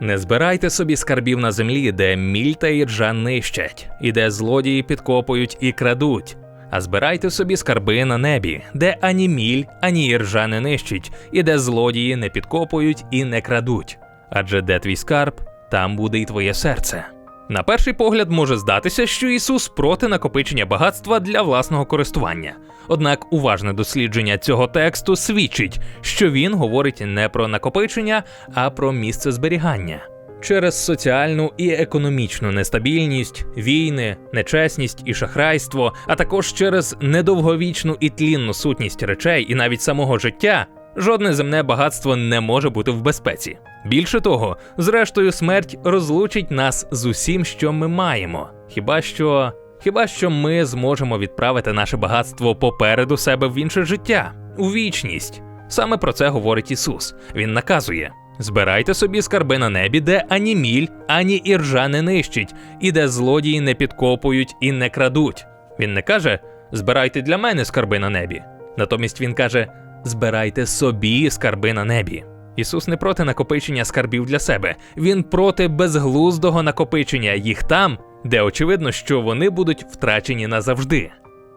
Не збирайте собі скарбів на землі, де міль та іржа нищать, і де злодії підкопують і крадуть. А збирайте собі скарби на небі, де ані міль, ані іржа не нищить, і де злодії не підкопують і не крадуть. Адже де твій скарб, там буде і твоє серце. На перший погляд може здатися, що Ісус проти накопичення багатства для власного користування. Однак уважне дослідження цього тексту свідчить, що він говорить не про накопичення, а про місце зберігання. Через соціальну і економічну нестабільність, війни, нечесність і шахрайство, а також через недовговічну і тлінну сутність речей і навіть самого життя, жодне земне багатство не може бути в безпеці. Більше того, зрештою, смерть розлучить нас з усім, що ми маємо. Хіба що. Хіба що ми зможемо відправити наше багатство попереду себе в інше життя, у вічність. Саме про це говорить Ісус. Він наказує: збирайте собі скарби на небі, де ані міль, ані іржа не нищить, і де злодії не підкопують і не крадуть. Він не каже: збирайте для мене скарби на небі. Натомість він каже: збирайте собі скарби на небі. Ісус не проти накопичення скарбів для себе, він проти безглуздого накопичення їх там, де очевидно, що вони будуть втрачені назавжди.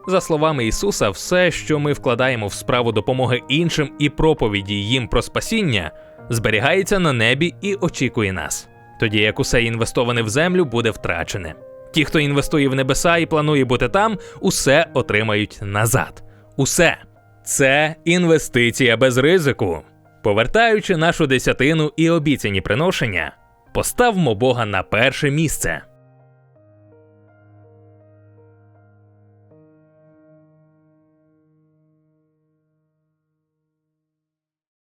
За словами Ісуса, все, що ми вкладаємо в справу допомоги іншим і проповіді їм про спасіння, зберігається на небі і очікує нас. Тоді як усе інвестоване в землю буде втрачене. Ті, хто інвестує в небеса і планує бути там, усе отримають назад. Усе. Це інвестиція без ризику. Повертаючи нашу десятину і обіцяні приношення, поставмо Бога на перше місце.